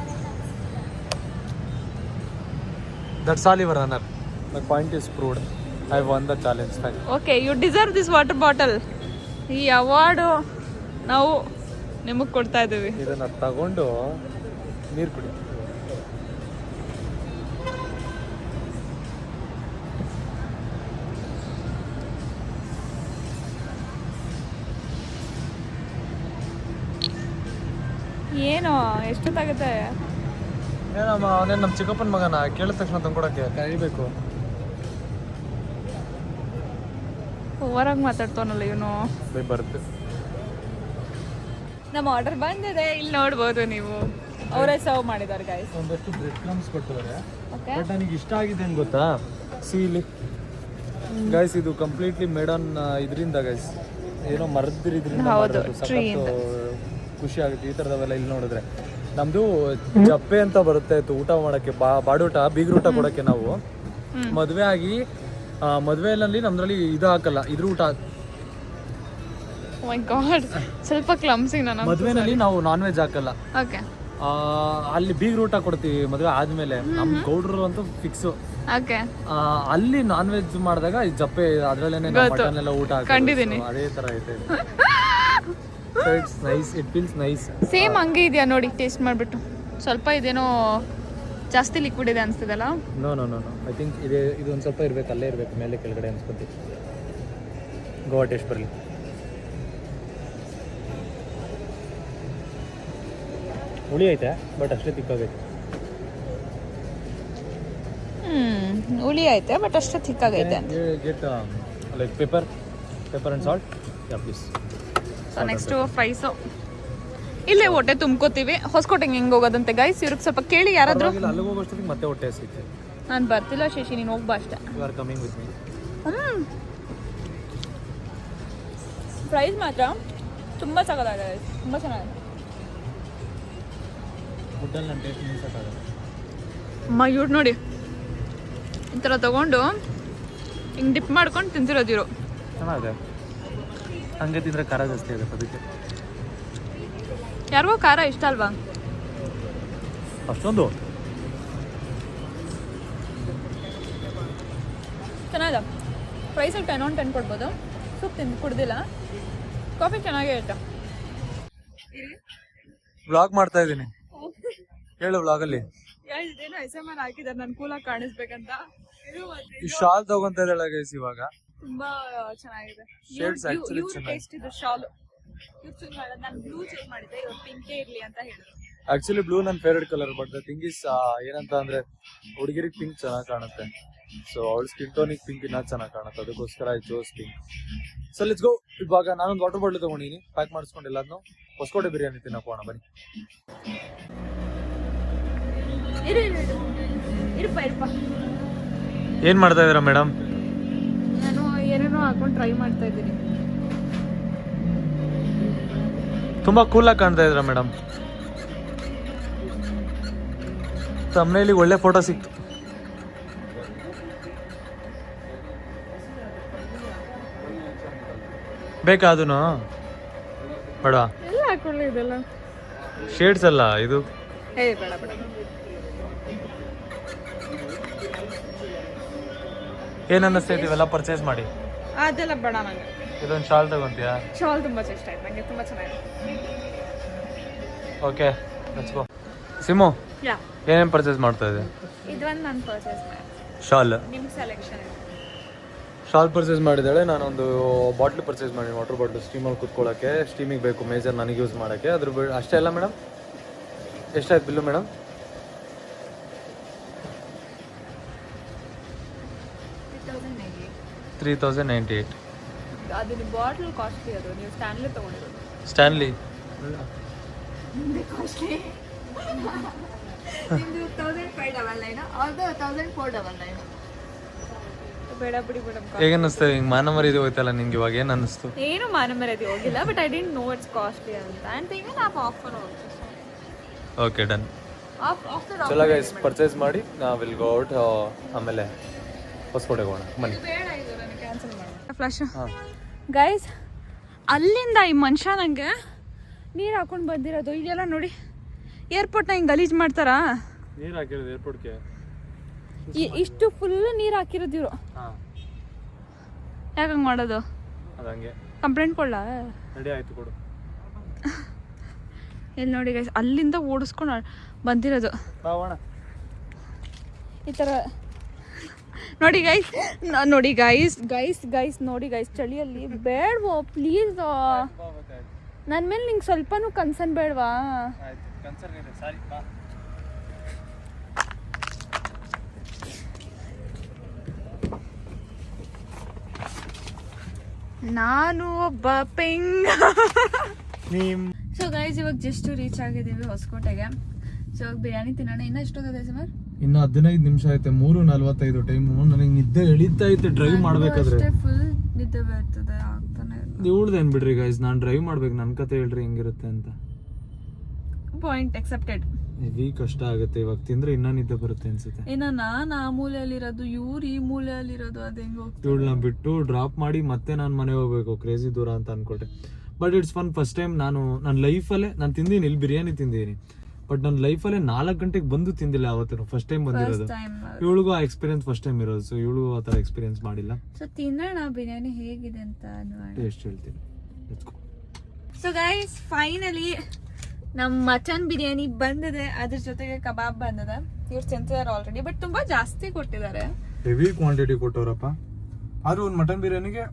Speaker 1: that's all your runner my point is proved I won the challenge thank
Speaker 2: okay you deserve this water bottle ಈ ಅವಾರ್ಡು ನಾವು ನಿಮಗೆ ಕೊಡ್ತಾ ಇದ್ದೀವಿ.
Speaker 1: ಇದನ್ನು ತಗೊಂಡು ನೀರು ಕುಡಿ.
Speaker 2: ಏನು? ಎಷ್ಟೊತ್ತಾಗುತ್ತೆ?
Speaker 1: ಏನಮ್ಮ ಅವನೇನು ನಮ್ಮ ಚಿಕ್ಕಪ್ಪನ ಮಗನ ಕೇಳಿದ ತಕ್ಷಣ ತಂದ್ಕೊಡಕ್ಕೆ. ಕರಿಬೇಕು.
Speaker 2: ಓವರಾಗಿ ಮಾತಾಡ್ತಾನಲ್ಲ ಇವನು.
Speaker 1: ಬರುತ್ತೆ
Speaker 2: ನಮ್ಮ ಆರ್ಡರ್ ಬಂದಿದೆ ಇಲ್ಲಿ ನೋಡ್ಬೋದು ನೀವು. ಅವರೇ ಸರ್ವ್ ಮಾಡಿದ್ದಾರೆ ಗೈಸ್
Speaker 1: ಒಂದಷ್ಟು ಬ್ರೆಡ್ ಕ್ರಮ್ಸ್ ಕೊಟ್ಟಿದ್ದಾರೆ. ಬಟ್ ನನಗೆ ಇಷ್ಟ ಆಗಿದೆ ಏನು ಗೊತ್ತಾ? ಸೀಲಿ ಗೈಸ್ ಇದು ಕಂಪ್ಲೀಟ್ಲಿ ಮೇಡ್ ಆನ್ ಇದರಿಂದ ಗೈಸ್ ಏನೋ ಮರದ್ರ ಇದರಿಂದ
Speaker 2: ಹೌದು,
Speaker 1: ಖುಷಿ ಆಗುತ್ತೆ ಈ ಥರದವೆಲ್ಲ ಇಲ್ಲಿ ನೋಡಿದ್ರೆ. ನಮ್ದು ಜಪ್ಪೆ ಅಂತ ಬರುತ್ತೆ ಇತ್ತು ಊಟ ಮಾಡಕ್ಕೆ ಬಾ ಬಾಡೂಟ ಬೀಗ್ರೂಟ ಕೊಡಕ್ಕೆ ನಾವು. ಮದುವೆ ಆಗಿ ಮದುವೆಯಲ್ಲಿ ನಮ್ದ್ರಲ್ಲಿ ಇದು ಹಾಕಲ್ಲ ಇದ್ರ ಊಟ.
Speaker 2: Oh ಸ್ವಲ್ಪ ಕ್ಲಮ್ಸಿ ನಾನು
Speaker 1: ಮದುವೆನಲ್ಲಿ ನಾವು ನಾನ್ ವೆಜ್ ಹಾಕಲ್ಲ ಅಲ್ಲಿ ಬೀಗ್ರ ಊಟ ಕೊಡ್ತೀವಿ ಮದುವೆ ಆದ್ಮೇಲೆ. ನಮ್ ಗೌಡ್ರು ಅಂತೂ ಫಿಕ್ಸ್ ಅಲ್ಲಿ ನಾನ್ ವೆಜ್ ಮಾಡಿದಾಗ ಈ ಜಪ್ಪೆ ಅದ್ರಲ್ಲೇನೆ ಮಟನ್ ಎಲ್ಲ ಊಟ. ಅದೇ ತರ ಐತೆ (laughs) it's nice it feels nice
Speaker 2: same ಹಂಗೆ ಇದೆಯಾ ನೋಡಿ ಟೇಸ್ಟ್ ಮಾಡಿಬಿಟ್ಟು. ಸ್ವಲ್ಪ ಇದೇನೋ ಜಾಸ್ತಿ ಲಿಕ್ವಿಡ್ ಇದೆ ಅನ್ಸ್ತದಲ್ಲ?
Speaker 1: No no no no I think ಇದೆ ಇದು ಒಂದು ಸ್ವಲ್ಪ ಇರ್ಬೇಕು ಅಲ್ಲೇ ಇರ್ಬೇಕು ಮೇಲೆ ಕೆಳಗಡೆ ಅನ್ಸ್ಕೊಂತೀನಿ ಗೋವಾ ಟೇಸ್ಟ್ ಬರಲಿ. ಹುಳಿ ಐತೆ ಬಟ್ ಅಷ್ಟೇ ತಿಕ್ಕಾಗೈತೆ.
Speaker 2: ಹ್ಮ್ ಹುಳಿ ಐತೆ ಬಟ್ ಅಷ್ಟೇ ತಿಕ್ಕಾಗೈತೆ
Speaker 1: get like pepper pepper and salt yeah please
Speaker 2: so next fries ಇಲ್ಲೇ ಹೊಟ್ಟೆ ತುಂಬ್ಕೋತೀವಿ. ಹೊಸಕೋಟೆಗೆ ಹೆಂಗೆ ಹೋಗೋದಂತೆ ಗೈಸ್ ಇವ್ರಿಗೆ ಸ್ವಲ್ಪ ಕೇಳಿ ಯಾರಾದರೂ.
Speaker 1: ಅಲ್ಲಿಗೆ ಹೋಗೋಷ್ಟೊತ್ತಿಗೆ ಮತ್ತೆ ಹೊಟ್ಟೆ ಹಸಿತೆ
Speaker 2: ನಾನು ಬರ್ತಿಲ್ಲ ಶಶಿ ನೀನು ಹೋಗ್ಬಾ ಅಷ್ಟೇ.
Speaker 1: You are coming with me
Speaker 2: hmm. Price ಮಾತ್ರ ತುಂಬ ಗಾಯ್ಸ್ ತುಂಬ ಚೆನ್ನಾಗಿದೆ. ಅಮ್ಮ ಇವ್ರು ನೋಡಿ. ಈ ಥರ ತಗೊಂಡು ಹಿಂಗೆ ಡಿಪ್ ಮಾಡ್ಕೊಂಡು ತಿಂತಿರೋದಿರು
Speaker 1: ಚೆನ್ನಾಗಿದೆ. ಹಂಗೆ ತಿಂದರೆ ಖಾರ ಜಾಸ್ತಿ ಆಗುತ್ತೆ ಅದಕ್ಕೆ.
Speaker 2: ಯಾರಿಗೋ ಖಾರ ಇಷ್ಟ ಅಲ್ವಾ?
Speaker 1: ಅಷ್ಟೊಂದು?
Speaker 2: ಚೆನ್ನಾಗಿದೆ. ಪ್ರೈಸಲ್ಲಿ ಟೆನ್ ಆನ್ ಟೆನ್ ಕೊಡ್ಬೋದು. ಸೂಪ್ ತಿಂದು ಕುಡ್ದಿಲ್ಲ. ಕಾಫಿ ಚೆನ್ನಾಗೇ ಇರುತ್ತೆ.
Speaker 1: ವ್ಲಾಗ್ ಮಾಡ್ತಾ ಇದ್ದೀನಿ. ಹೇಳು ವ್ಲಾಗಲ್ಲಿ
Speaker 2: ಇದೇನೋ ಎಸ್ ಎಂ ಆರ್ ಹಾಕಿದ್ದಾರೆ ನಾನು ಕೂಲಾಗಿ ಕಾಣಿಸ್ಬೇಕಂತ.
Speaker 1: ಶಾಲ್ ತಗೊಂತ ಇದ್ದಾಳೆ ಗೈಸ್ ಇವಾಗ?
Speaker 2: ತುಂಬಾ ಚೆನ್ನಾಗಿದೆ.
Speaker 1: Shades actually ಚೆನ್ನಾಗಿದೆ.
Speaker 2: ಟೇಸ್ಟ್ ಇದು ಶಾಲು. ಇವ್ರು ಚೂಸ್ ಮಾಡೋದು ನಾನು ಬ್ಲೂ ಚೂಸ್ ಮಾಡಿದ್ದೆ ಇವ್ರು ಪಿಂಕೇ ಇರ್ಲಿ ಅಂತ ಹೇಳಿದ್ರು.
Speaker 1: ಆಕ್ಚುಲಿ ಬ್ಲೂ ನನ್ನ favourite colour but the thing is ಏನಂತ ಅಂದ್ರೆ ಹುಡುಗಿರಿಗೆ ಪಿಂಕ್ ಚೆನ್ನಾಗಿ ಕಾಣುತ್ತೆ. ಸೊ ಅವಳ ಸ್ಕಿನ್ ಟೋನಿಗೆ ಪಿಂಕ್ ಇನ್ನ ಚೆನ್ನಾಗಿ ಕಾಣುತ್ತೆ. ಅದಕ್ಕೋಸ್ಕರ I chose pink so let's go ಇವಾಗ ನಾನೊಂದು ವಾಟರ್ ಬಾಟ್ಲ್ ತಗೊಂಡಿನಿ ಪ್ಯಾಕ್ ಮಾಡಿಸ್ಕೊಂಡಿಲ್ಲ ಅದನ್ನು ಹೊಸಕೋಟೆ ಬಿರಿಯಾನಿ ತಿನ್ನಕ್ ಹೋಗೋಣ ಬನ್ನಿ.
Speaker 2: ಇರು ಇರು ಇರು. ಇರುಪ್ಪ
Speaker 1: ಏನ್ ಮಾಡ್ತಾ ಇದೀರಾ ಮೇಡಮ್
Speaker 2: ನಾನು ಹಾಕೊಂಡು ಟ್ರೈ ಮಾಡ್ತಾ ಇದ್ದೀನಿ.
Speaker 1: ತುಂಬಾ ಕೂಲಾಗಿ ಕಾಣ್ತಾ ಇದ್ರ ಮೇಡಮ್ ತಮ್ಮನೇಲಿ ಒಳ್ಳೆ ಫೋಟೋ ಸಿಕ್ತು. ಬೇಕಾ ಅದನ್ನು? ಬೇಡ.
Speaker 2: ಎಲ್ಲ ಹಾಕೊಳ್ಳಿ ಇದೆಲ್ಲ.
Speaker 1: ಶೇಡ್ಸ್ ಅಲ್ಲ ಇದು?
Speaker 2: ಏ ಬೇಡ ಬೇಡ.
Speaker 1: ಪರ್ಚೇಸ್ ಮಾಡಿ.
Speaker 2: ಅದೆಲ್ಲ ಬೇಡ ನಂಗೆ.
Speaker 1: ಇದೊಂದು ಶಾಲ್ ತಗೊಂತೀಯಾ?
Speaker 2: ಶಾಲ್ ತುಂಬ ಇಷ್ಟ ಆಯ್ತು ನನಗೆ ತುಂಬ ಚೆನ್ನಾಗಿದೆ.
Speaker 1: ಓಕೆ ಗೋ ಸಿಮು
Speaker 2: ಯಾ.
Speaker 1: ಏನೇನು ಪರ್ಚೇಸ್ ಮಾಡ್ತಾ ಇದೆ
Speaker 2: ಇದೊಂದು ನಾನು ಪರ್ಚೇಸ್ ಮಾಡಿ
Speaker 1: ಶಾಲ್.
Speaker 2: ನಿಮ್ಮ ಸೆಲೆಕ್ಷನ್
Speaker 1: ಶಾಲ್ ಪರ್ಚೇಸ್ ಮಾಡಿದ್ದಾಳೆ ನಾನೊಂದು ಬಾಟ್ಲ್ ಪರ್ಚೇಸ್ ಮಾಡಿ ವಾಟರ್ ಬಾಟ್ಲ್ ಸ್ಟೀಮಲ್ಲಿ ಕುತ್ಕೊಳ್ಳೋಕ್ಕೆ ಸ್ಟೀಮಿಗೆ ಬೇಕು ಮೇಜರ್ ನನಗೆ ಯೂಸ್ ಮಾಡೋಕ್ಕೆ ಅದ್ರ ಅಷ್ಟೇ ಅಲ್ಲ ಮೇಡಮ್ ಎಷ್ಟಾಯ್ತು bill madam three thousand ninety eight
Speaker 2: ಅದು ಬಾಟ್ಲ್ ಕಾಸ್ಟ್ಲಿ ಅದು ನೀವು ಸ್ಟ್ಯಾನ್ಲಿ ತಗೊಂಡಿರೋದು.
Speaker 1: ಸ್ಟ್ಯಾನ್ಲಿ
Speaker 2: ಕಾಸ್ಟ್ಲಿ ನಿಮ್ಮದು ತೌಸಂಡ್ ಫೈವ್ ಡಬಲ್ ನೈನ್ ಅದು ತೌಸಂಡ್ ಫೋರ್ ಡಬಲ್ ನೈನ್ ಬೇಡ ಬಿಡಿ ಮೇಡಮ್
Speaker 1: ಹೇಗೆ ಅನ್ನಿಸ್ತು ಹಿಂಗೆ ಮಾನ ಮರ್ಯಾದೆ ಹೋಯ್ತಲ್ಲ ನಿಂಗೆ ಇವಾಗ ಏನು ಅನ್ನಿಸ್ತು
Speaker 2: ಏನು ಮಾನ ಮರ್ಯಾದೆ ಹೋಗಿಲ್ಲ but I didn't know it's costly ಅಂತ ಆ್ಯಂಡ್ ಈಗ off offer
Speaker 1: okay done
Speaker 2: off after
Speaker 1: ಚಲೋ ಗೈಸ್ ಪರ್ಚೇಸ್ ಮಾಡಿ ನಾ ವಿಲ್ ಗೋ ಔಟ್ ಆಮೇಲೆ ಹೊಸಕೋಟೆಗೆ ಹೋಗೋಣ. ಬನ್ನಿ. ಹಾಂ.
Speaker 2: ಗೈಸ್ ಅಲ್ಲಿಂದ ಈ ಮನುಷ್ಯ ನನಗೆ ನೀರು ಹಾಕೊಂಡು ಬಂದಿರೋದು. ಇದೆಲ್ಲ ನೋಡಿ ಏರ್ಪೋರ್ಟ್ನ ಹಿಂಗೆ ಗಲೀಜು ಮಾಡ್ತಾರಾ?
Speaker 1: ನೀರು ಹಾಕಿರೋದು ಏರ್ಪೋರ್ಟ್ಗೆ
Speaker 2: ಇಷ್ಟು ಫುಲ್ ನೀರು ಹಾಕಿರೋದು ಇವರು. ಯಾಕೆ ಹಂಗೆ ಮಾಡೋದು?
Speaker 1: ಅದಂಗೆ
Speaker 2: ಕಂಪ್ಲೇಂಟ್ ಕೊಡ್ಲಾ?
Speaker 1: ರೆಡಿ ಆಯ್ತು ಕೊಡು.
Speaker 2: ಇಲ್ಲಿ ನೋಡಿ ಗೈಸ್ ಅಲ್ಲಿಂದ ಓಡಿಸ್ಕೊಂಡು ಬಂದಿರೋದು. ಈ ಥರ ನೋಡಿ ಗೈಸ್ ನೋಡಿ ಗೈಸ್ ಗೈಸ್ ಗೈಸ್ ನೋಡಿ ಗೈಸ್ ಚಳಿಯಲ್ಲಿ ಬೇಡವೋ ಪ್ಲೀಸ್ ನನ್ನ ಮೇಲೆ ನಿಂಗೆ ಸ್ವಲ್ಪನೂ ಕನ್ಸರ್ನ್ ಬೇಡವಾ?
Speaker 1: ಆಯ್ತು ಕನ್ಸರ್ನ್ ಇದೆ ಸಾರಿ
Speaker 2: ನಾನು ಒಬ್ಬ ಪೆಂಗ್. ಸೊ ಗೈಸ್ ಇವಾಗ ಜಸ್ಟ್ ರೀಚ್ ಆಗಿದ್ದೀವಿ ಹೊಸಕೋಟೆಗೆ. ಸೊ ಇವಾಗ ಬಿರಿಯಾನಿ ತಿನ್ನೋಣ. ಇನ್ನೂ ಎಷ್ಟೊತ್ತದೆ ಸುಮಾರು?
Speaker 1: ಇನ್ನು ಹದಿನೈದು ನಿಮಿಷ ಐತೆ ಮೂರು ನಲ್ವತ್ತೈದು ಟೈಮು ನನಗೆ ನಿದ್ದೆ ಎಳಿತಾ ಐತೆ ಡ್ರೈವ್ ಮಾಡ್ಬೇಕಾದ್ರೆ.
Speaker 2: ಅಷ್ಟೇ ಫುಲ್ ನಿದ್ದೆ ಬರ್ತದೆ ಆಗ್ತಾನೆ
Speaker 1: ಇವಳ್ದೇನ್ ಬಿಡ್ರಿ ಗೈಸ್ ನಾನು ಡ್ರೈವ್ ಮಾಡ್ಬೇಕು ನನ್ನ ಕತೆ ಹೇಳ್ರಿ ಹೆಂಗಿರುತ್ತೆ ಅಂತ.
Speaker 2: ಪಾಯಿಂಟ್ ಎಕ್ಸೆಪ್ಟೆಡ್
Speaker 1: ಹೆವಿ ಕಷ್ಟ ಆಗುತ್ತೆ ಇವಾಗ ತಿಂದ್ರೆ ಇನ್ನ ನಿದ್ದೆ ಬರುತ್ತೆ ಅನ್ಸುತ್ತೆ.
Speaker 2: ಇನ್ನ ನಾನು ಆ ಮೂಲೆಯಲ್ಲಿರೋದು ಇವ್ರು ಈ ಮೂಲೆಯಲ್ಲಿರೋದು ಅದು ಹೆಂಗ್ ಹೋಗ್ತಾರೆ
Speaker 1: ಇವಳನ್ನ ಬಿಟ್ಟು ಡ್ರಾಪ್ ಮಾಡಿ ಮತ್ತೆ ನಾನು ಮನೆ ಹೋಗ್ಬೇಕು ಕ್ರೇಜಿ ದೂರ ಅಂತ ಅನ್ಕೊಟ್ಟೆ but it's fun first time ನಾನು ನನ್ನ ಲೈಫಲ್ಲೇ ನಾನು ತಿಂದೀನಿ ಇಲ್ಲಿ ಬಿರಿಯಾನಿ ತಿಂದೀನಿ. ಬಟ್ ನನ್ನ ಲೈಫಲ್ಲೇ ನಾಲ್ಕು ಗಂಟೆಗೆ ಬಂದು ತಿಂದಿಲ್ಲ ಅವತ್ತು ಫಸ್ಟ್ ಟೈಮ್ ಬಂದಿರೋದು. ಇವಳಿಗೂ ಆ ಎಕ್ಸ್ಪೀರಿಯನ್ಸ್ ಫಸ್ಟ್ ಟೈಮ್ ಇರೋದು. ಸೊ ಇವಳು ಆ ಥರ ಎಕ್ಸ್ಪೀರಿಯನ್ಸ್ ಮಾಡಿಲ್ಲ.
Speaker 2: ಸೊ ತಿನ್ನೋಣ ಬಿರಿಯಾನಿ ಹೇಗಿದೆ ಅಂತ
Speaker 1: ಟೇಸ್ಟ್ ಹೇಳ್ತೀನಿ.
Speaker 2: ಸೊ ಗೈಸ್ ಫೈನಲಿ ನಮ್ಮ ಮಟನ್ ಬಿರಿಯಾನಿ ಬಂದಿದೆ. ಅದ್ರ ಜೊತೆಗೆ ಕಬಾಬ್ ಬಂದಿದೆ. ಇವ್ರು ತಿಂತಿದ್ದಾರೆ ಆಲ್ರೆಡಿ ಬಟ್ ತುಂಬಾ ಜಾಸ್ತಿ ಕೊಟ್ಟಿದ್ದಾರೆ.
Speaker 1: ಹೆವಿ ಕ್ವಾಂಟಿಟಿ ಕೊಟ್ಟವ್ರಪ್ಪ. ಆದ್ರೂ ಒಂದು ಮಟನ್ ಬಿರಿಯಾನಿಗೆ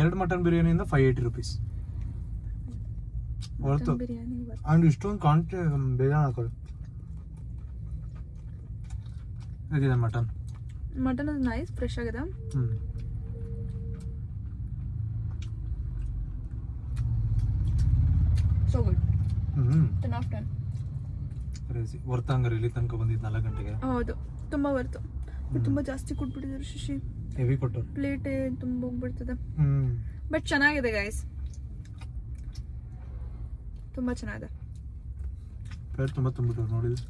Speaker 1: ಎರಡು ಮಟನ್ ಬಿರಿಯಾನಿಯಿಂದ ಫೈವ್ ಏಯ್ಟಿ ರುಪೀಸ್ ಹೊರತು ಅಂಡ್ ಇಷ್ಟೊಂದು ಕಾಂಟ್ರಿ ಬೇಜಾನ್ ಹಾಕೋದು ಹೇಗಿದೆ ಮಟನ್
Speaker 2: ಮಟನ್ ಅದು ನೈಸ್ ಫ್ರೆಶ್ ಆಗಿದೆ.
Speaker 1: ಹ್ಮ್.
Speaker 2: So good
Speaker 1: hmm.
Speaker 2: Ten of ten
Speaker 1: crazy ವರ್ತಂಗರ್ ಇಲ್ಲಿ ತನಕ ಬಂದಿದ್ದು ನಾಲ್ಕು ಗಂಟೆಗೆ.
Speaker 2: ಹೌದು. ತುಂಬಾ ವರ್ತು. ತುಂಬಾ ಜಾಸ್ತಿ ಕೊಟ್ಬಿಟ್ಟಿದ್ದಾರೆ ಶಶಿ.
Speaker 1: ಹೆವಿ ಕೊಟ್ಟರು
Speaker 2: ಪ್ಲೇಟ್ ತುಂಬ ಹೋಗ್ಬಿಡ್ತದೆ.
Speaker 1: ಹ್ಮ್.
Speaker 2: ಬಟ್ ಚೆನ್ನಾಗಿದೆ ಗೈಸ್ ತುಂಬಾ ಚೆನ್ನಾಗಿದೆ.
Speaker 1: ಪ್ಲೇಟ್ ತುಂಬ ತುಂಬಿಟ್ಟವ್ರು ನೋಡಿದ್ರು.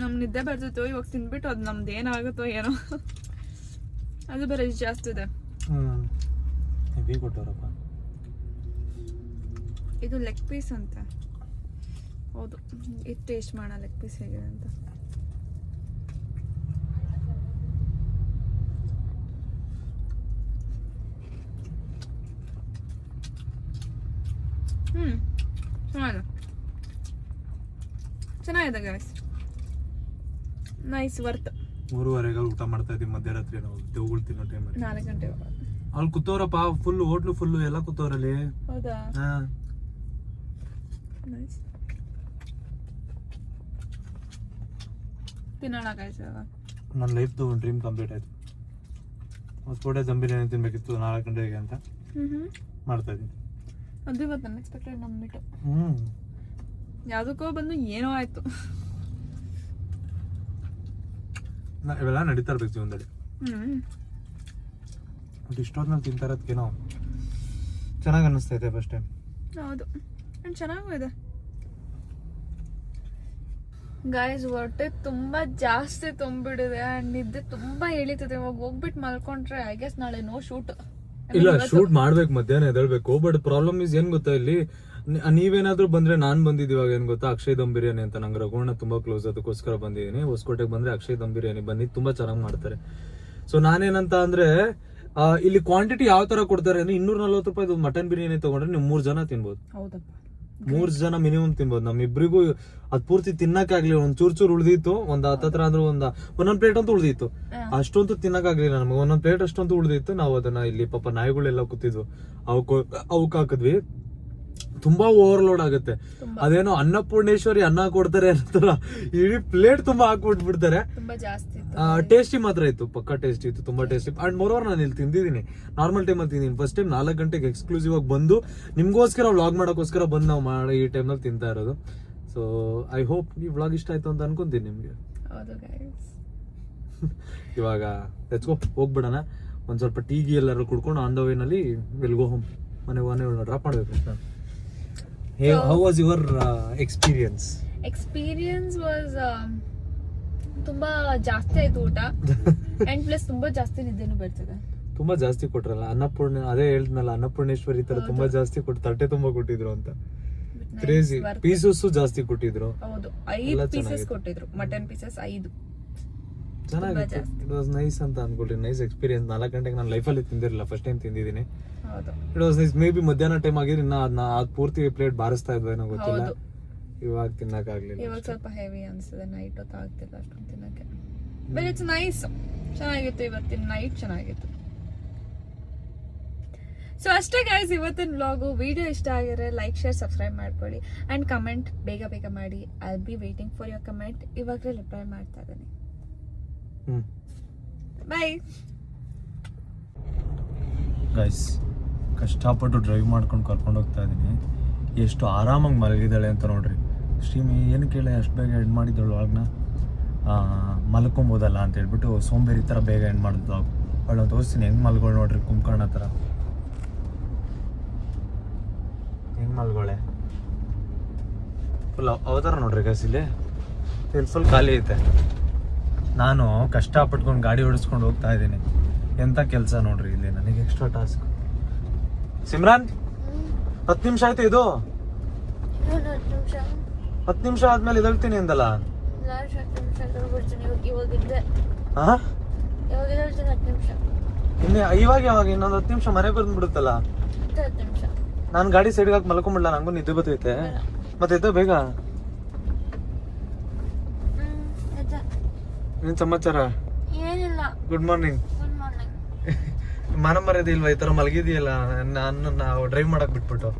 Speaker 2: ನಮ್ ನಿದ್ದೆ ಬರ್ತಿತ್ತು ಇವಾಗ ತಿನ್ಬಿಟ್ಟು ಅದು ನಮ್ದು ಏನಾಗುತ್ತೋ ಏನೋ. ಅದು ಬೇರೆ ಜಾಸ್ತಿ ಇದೆ.
Speaker 1: ಹೆವಿ ಕೊಟ್ಟವ್ರಪ್ಪ.
Speaker 2: ಇದು ಲೆಗ್ ಪೀಸ್ ಅಂತ. ಹೌದು. ಇದು ಟೇಸ್ಟ್ ಮಾಡೋಣ ಲೆಗ್ ಪೀಸ್ ಹೇಗಿದೆ ಅಂತ. ಹ್ಮ್. ಚೆನ್ನಾಗಿದೆ. ಗೈಸ್ ನೈಸ್ ವರ್ತ್
Speaker 1: ಮೂರುವರೆಗೆ ಊಟ ಮಾಡ್ತಾ ಇದ್ದೀವಿ ಮಧ್ಯರಾತ್ರಿ ನಾವು. ದೇವ್ಗಳು ತಿನ್ನೋ ಟೈಮ್
Speaker 2: ನಾಲ್ಕು ಗಂಟೆ
Speaker 1: ಅಲ್ಲಿ ಕೂತವ್ರಪ್ಪ ಫುಲ್ ಹೋಟ್ಲು ಫುಲ್ಲು ಎಲ್ಲ ಕೂತವ್ರಲ್ಲಿ.
Speaker 2: ಹೌದಾ?
Speaker 1: ಹಾ.
Speaker 2: ನೈಸ್ ತಿನ್ನೋಣ ಇವಾಗ.
Speaker 1: ನನ್ನ ಲೈಫ್ದು ಒಂದು ಡ್ರೀಮ್ ಕಂಪ್ಲೀಟ್ ಆಯ್ತು. ಹೊಸಕೋಟೆ ದಮ್ ಬಿರಿಯಾನಿ ತಿನ್ಬೇಕಿತ್ತು ನಾಲ್ಕು ಗಂಟೆಗೆ ಅಂತ. ಮಾಡ್ತಾ ಇದ್ದೀನಿ.
Speaker 2: ಅದು ಇವತ್ತು ಅನ್ಎಕ್ಸ್ಪೆಕ್ಟೆಡ್ ನಂಬಿಟ್ಟು
Speaker 1: ಹ್ಮ್.
Speaker 2: ಯಾವುದಕ್ಕೋ ಬಂದು ಏನೋ ಆಯ್ತು.
Speaker 1: ಇವೆಲ್ಲ ನಡೀತಾ ಇರ್ಬೇಕು ಜೀವನದಲ್ಲಿ.
Speaker 2: ಹ್ಮ್.
Speaker 1: ಬಟ್ ಇಷ್ಟೊತ್ತಿನಲ್ಲಿ ತಿಂತಾ ಇರೋದಕ್ಕೇನೋ ಚೆನ್ನಾಗಿ ಅನ್ನಿಸ್ತಾ ಇದೆ ಫಸ್ಟ್ ಟೈಮ್
Speaker 2: ಹೌದು. ಅಂಡ್ ಚೆನ್ನಾಗೂ ಇದೆ. ಗಾಯ್ಸ್ ಹೊಟ್ಟೆ ತುಂಬಾ ಜಾಸ್ತಿ ತುಂಬಿಡಿದೆ ಅಂಡ್ ನಿದ್ದೆ ತುಂಬಾ ಎಳಿತಿದೆ. ಇವಾಗ ಹೋಗ್ಬಿಟ್ಟು ಮಲ್ಕೊಂಡ್ರೆ ಐ ಗೆಸ್ ನಾಳೆ ನೋ ಶೂಟ್
Speaker 1: ಇಲ್ಲ ಶೂಟ್ ಮಾಡ್ಬೇಕು ಮಧ್ಯಾಹ್ನ ಎದ್ದೇಳ್ಬೇಕು. ಬಟ್ ಪ್ರಾಬ್ಲಮ್ ಇಸ್ ಏನ್ ಗೊತ್ತಾ ಇಲ್ಲಿ? ನೀವೇನಾದ್ರು ಬಂದ್ರೆ ನಾನ್ ಬಂದಿದ್ದೀವಾಗ ಏನ್ ಗೊತ್ತಾ? ಅಕ್ಷಯ್ ದಮ್ ಬಿರಿಯಾನಿ ಅಂತ. ನಂಗೆ ರಘುವಣ್ಣ ತುಂಬಾ ಕ್ಲೋಸ್ ಅದಕ್ಕೋಸ್ಕರ ಬಂದಿದ್ದೀನಿ. ಹೊಸಕೋಟೆಗೆ ಬಂದ್ರೆ ಅಕ್ಷಯ್ ದಮ್ ಬಿರಿಯಾನಿ ಬನ್ನಿ. ತುಂಬಾ ಚೆನ್ನಾಗಿ ಮಾಡ್ತಾರೆ. ಸೊ ನಾನೇನಂತ ಅಂದ್ರೆ ಇಲ್ಲಿ ಕ್ವಾಂಟಿಟಿ ಯಾವ ತರ ಕೊಡ್ತಾರೆ ಅಂದ್ರೆ ಇನ್ನೂರ ನಲ್ವತ್ತು ರೂಪಾಯಿ ಮಟನ್ ಬಿರಿಯಾನಿ ತಗೊಂಡ್ರೆ ನೀವು ಮೂರ್ ಜನ ತಿನ್ಬೋದು. ಮೂರ್ ಜನ ಮಿನಿಮಮ್ ತಿನ್ಬೋದು. ನಮ್ಮಿಬ್ರಿಗೂ ಅದ್ ಪೂರ್ತಿ ತಿನ್ನಕ್ಕಾಗ್ಲಿಲ್ಲ ಒಂದ್ ಚೂರ್ ಚೂರ್ ಉಳ್ದಿತ್ತು. ಒಂದ್ ಹತ್ತತ್ರ ಅಂದ್ರೆ ಒಂದ್ ಒಂದೊಂದ್ ಪ್ಲೇಟ್ ಅಂತೂ ಉಳ್ದಿತ್ತು. ಅಷ್ಟೊಂದು ತಿನ್ನಕ್ಕಾಗ್ಲಿಲ್ಲ ನಮ್ಗೆ. ಒಂದೊಂದ್ ಪ್ಲೇಟ್ ಅಷ್ಟೊಂದು ಉಳ್ದಿತ್ತು. ನಾವು ಅದನ್ನ ಇಲ್ಲಿ ಪಾಪ ನಾಯಿಗಳೆಲ್ಲ ಕೂತಿದ್ವು. ಅವಕ್ ಅವಕ್ ಹಾಕಿದ್ವಿ. ತುಂಬಾ ಓವರ್ಲೋಡ್ ಆಗುತ್ತೆ. ಅದೇನೋ ಅನ್ನಪೂರ್ಣೇಶ್ವರಿ ಅನ್ನ ಕೊಡ್ತಾರೆ ಅಂತ ಇಡೀ ಪ್ಲೇಟ್ ತುಂಬಾ ಹಾಕ್ಬಿಟ್ಬಿಡ್ತಾರೆ. ಟೇಸ್ಟಿ ಮಾತ್ರ ಇತ್ತು. ಪಕ್ಕ ಟೇಸ್ಟಿ ಇತ್ತು ತುಂಬಾ ಟೇಸ್ಟಿ ಅಂಡ್ ಮೋರೋವರ್ ನಾನು ಇಲ್ಲಿ ತಿಂದಿದ್ದೀನಿ. ನಾರ್ಮಲ್ ಟೈಮಲ್ಲಿ ತಿಂದಿದ್ದೀನಿ. ಫಸ್ಟ್ ಟೈಮ್ ನಾಲ್ಕು ಗಂಟೆಗೆ ಎಕ್ಸ್ಕ್ಲೂಸಿವ್ ಆಗಿ ಬಂದು ನಿಮ್ಗೋಸ್ಕರ ವ್ಲಾಗ್ ಮಾಡೋಕ್ಕೋಸ್ಕರ ಬಂದು ನಾವು ಮಾಡಿ ಈ ಟೈಮ್ನಲ್ಲಿ ತಿಂತಾ ಇರೋದು. ಸೊ ಐ ಹೋಪ್ ಈ ವ್ಲಾಗ್ ಇಷ್ಟ ಆಯ್ತು ಅಂತ ಅನ್ಕೊಂತೀನಿ ನಿಮಗೆ. (laughs) ಇವಾಗ ಎತ್ಕೋ ಹೋಗ್ಬಿಡೋಣ. ಒಂದು ಸ್ವಲ್ಪ ಟೀ ಗಿ ಎಲ್ಲರೂ ಕುಡ್ಕೊಂಡು ಆನ್ ದ ವೇನಲ್ಲಿ ವಿಲ್ ಗೋ ಹೋಮ್ ಮನೆ ಮನೆ ಡ್ರಾಪ್ ಮಾಡಬೇಕು hey how was your experience
Speaker 2: experience was ತುಂಬಾ ಜಾಸ್ತಿ ಆಯ್ತು ಊಟ. (laughs) ಅಂಡ್ ಪ್ಲಸ್ ತುಂಬಾ ಜಾಸ್ತಿ ನಿದ್ದೆನೂ ಬರ್ತದೆ
Speaker 1: ತುಂಬಾ ಜಾಸ್ತಿ ಕೊಟ್ರಲ್ಲ ಅನ್ನಪೂರ್ಣ ಅದೇ ಹೇಳಿದ್ನಲ್ಲ ಅನ್ನಪೂರ್ಣೇಶ್ವರಿ ತರ ತುಂಬಾ ಜಾಸ್ತಿ ಕೊಟ್ಟು ತಟ್ಟೆ ತುಂಬಾ ಕೊಟ್ಟಿದ್ರು ಅಂತ. ಕ್ರೇಜಿ. ಪೀಸಸ್ ಜಾಸ್ತಿ ಕೊಟ್ಟಿದ್ರು.
Speaker 2: ಹೌದು. ಐದು ಪೀಸಸ್. ಕೊಟ್ಟಿದ್ರು. ಮಟನ್ ಪೀಸಸ್ ಐದು.
Speaker 1: ಚೆನ್ನಾಗಿತ್ತು.
Speaker 2: ಜಾಸ್ತಿ.
Speaker 1: ಇಟ್ ವಾಸ್ ನೈಸ್ ಅಂತ ಅನ್ಕೊಳ್ರಿ ನೈಸ್ ಎಕ್ಸ್ಪೀರಿಯನ್ಸ್ ನಾಲ್ಕು ಗಂಟೆಗೆ ನಾನು ಲೈಫಲ್ಲಿ ತಿಂದಿರಲಿಲ್ಲ. ಫಸ್ಟ್ ಟೈಮ್ ತಿಂದಿದ್ದೀನಿ. It was nice maybe ಮಧ್ಯಾಹ್ನ ಟೈಮ್ ಆಗಿದ್ರೆ ಇನ್ನ ಅದನ್ನ ಅದ್ ಪೂರ್ತಿ ಪ್ಲೇಟ್ ಬಾರಿಸ್ತಾ ಇದ್ವಿ ಏನೋ ಗೊತ್ತಿಲ್ಲ. ಇವಾಗ ತಿನ್ನಕ್ಕಾಗ್ಲಿಲ್ಲ
Speaker 2: ಇವಾಗ ಸ್ವಲ್ಪ ಹೆವಿ ಅನ್ಸುತ್ತೆ. ನೈಟ್ ಹೊತ್ತು ಆಗ್ತಿಲ್ಲ ಅಷ್ಟೊಂದು ತಿನ್ನಕ್ಕೆ. ಬಟ್ ಇಟ್ಸ್ ನೈಸ್ ಚೆನ್ನಾಗಿತ್ತು ಇವತ್ತಿನ ನೈಟ್ ಚೆನ್ನಾಗಿತ್ತು. ಸೊ ಅಷ್ಟೇ ಗೈಸ್ ಇವತ್ತಿನ ವ್ಲಾಗು ವಿಡಿಯೋ ಇಷ್ಟ ಆಗಿದ್ರೆ ಲೈಕ್ ಶೇರ್ ಸಬ್ಸ್ಕ್ರೈಬ್ ಮಾಡ್ಕೊಳ್ಳಿ. ಆ್ಯಂಡ್ ಕಮೆಂಟ್ ಬೇಗ ಬೇಗ ಮಾಡಿ. I be waiting for your comment ಇವಾಗಲೇ ರಿಪ್ಲೈ ಮಾಡ್ತಾ ಇದ್ದೀನಿ.
Speaker 1: ಹ್ಮ್.
Speaker 2: ಬಾಯ್
Speaker 1: ಗೈಸ್ ಕಷ್ಟಪಟ್ಟು ಡ್ರೈವ್ ಮಾಡ್ಕೊಂಡು ಕರ್ಕೊಂಡು ಹೋಗ್ತಾ ಇದ್ದೀನಿ. ಎಷ್ಟು ಆರಾಮಾಗಿ ಮಲಗಿದ್ದಾಳೆ ಅಂತ ನೋಡ್ರಿ. ಶ್ರೀಮಿ ಏನು ಕೇಳಿ ಅಷ್ಟು ಬೇಗ ಎಂಡ್ ಮಾಡಿದ್ದಳು ಆಗ ಮಲ್ಕೊಬೋದಲ್ಲ ಅಂತ ಹೇಳ್ಬಿಟ್ಟು ಸೋಂಬೇರಿ ಥರ ಬೇಗ ಎಂಡ್ ಮಾಡಿದ್ಲು ಅವಳು ತೋರಿಸ್ತೀನಿ, ಹೆಂಗೆ ಮಲ್ಗಳು ನೋಡ್ರಿ ಕುಂಕರ್ಣ ಥರ. ಹೆಂಗೆ ಮಲ್ಗೋಳೆ? ಫುಲ್ ಅವತಾರ ನೋಡ್ರಿ ಇಲ್ಲಿ? ಇಲ್ಲಿ ಫುಲ್ ಖಾಲಿ ಐತೆ. ನಾನು ಕಷ್ಟ ಪಟ್ಕೊಂಡು ಗಾಡಿ ಓಡಿಸ್ಕೊಂಡು ಹೋಗ್ತಾ ಇದ್ದೀನಿ. ಎಂಥ ಕೆಲಸ ನೋಡ್ರಿ ಇಲ್ಲಿ? ನನಗೆ ಎಕ್ಸ್ಟ್ರಾ ಟಾಸ್ಕ್ ಸಿಮ್ರಾನ್, ಹತ್ತು ನಿಮಿಷ ಆಯ್ತು ಇದು? ಹತ್ತು ನಿಮಿಷ ಆದ್ಮೇಲೆ ಇದಳ್ತೀನಿ ಅಂದಲ್ಲ? ಹಾ ಇನ್ನೇ ಇವಾಗ ಯಾವಾಗ? ಇನ್ನೊಂದು ಹತ್ತು ನಿಮಿಷ ಮನೆ ಬಂದ್ಬಿಡುತ್ತಲ್ಲ ನಾನು ಗಾಡಿ ಸೈಡ್ಗೆ ಹಾಕಿ ಮಲ್ಕೊಂಬಿಡ್ಲ ನಂಗೂ ನಿದ್ದೆ ಬತ್ತೈತೆ ಮತ್ತೆ ಎದ್ದ ಬೇಗ? ಏನ್ ಸಮಾಚಾರ?
Speaker 2: ಏನಿಲ್ಲ.
Speaker 1: ಗುಡ್ ಮಾರ್ನಿಂಗ್
Speaker 2: ಗುಡ್ ಮಾರ್ನಿಂಗ್
Speaker 1: ಮಾನ ಮರ್ಯಾದೆ ಇಲ್ವಾ? ಈ ತರ ಮಲಗಿದೆಯಲ್ಲ? ನಾನು ನಾವು ಡ್ರೈವ್ ಮಾಡಕ್ ಬಿಟ್ಬಿಟ್ಟು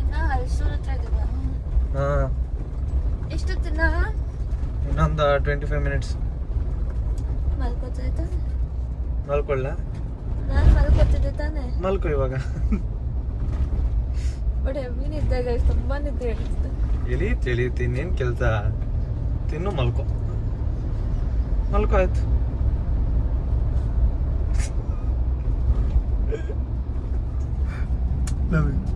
Speaker 2: ಇನ್ನ ಹೈಸೂರ್ ಹತ್ರ ಇದೀವ
Speaker 1: ಹಾ
Speaker 2: ಎಷ್ಟೊತ್ತಿನ?
Speaker 1: ಇನ್ನೊಂದು ಟ್ವೆಂಟಿ ಫೈವ್ ಮಿನಿಟ್ಸ್
Speaker 2: ಮಲ್ಕೋತಾಯ್ತಾ?
Speaker 1: ಮಲ್ಕೊಳ್ಳ
Speaker 2: ನಾನು ಮಲ್ಕೋತಿದ್ದೆ ತಾನೆ.
Speaker 1: ಮಲ್ಕೊ ಇವಾಗ.
Speaker 2: ಬಟ್ ಹೆವಿ ನಿದ್ದೆ ಗೈಸ್ ತುಂಬಾ ನಿದ್ದೆ ಹೇಳ್ತಿದ್ದೆ
Speaker 1: ಎಲಿ ತಿಳಿ ಇನ್ನೇನು ಕೆಲಸ? ತಿನ್ನು ಮಲ್ಕೊ. ಮಲ್ಕೊ ಆಯ್ತು. You.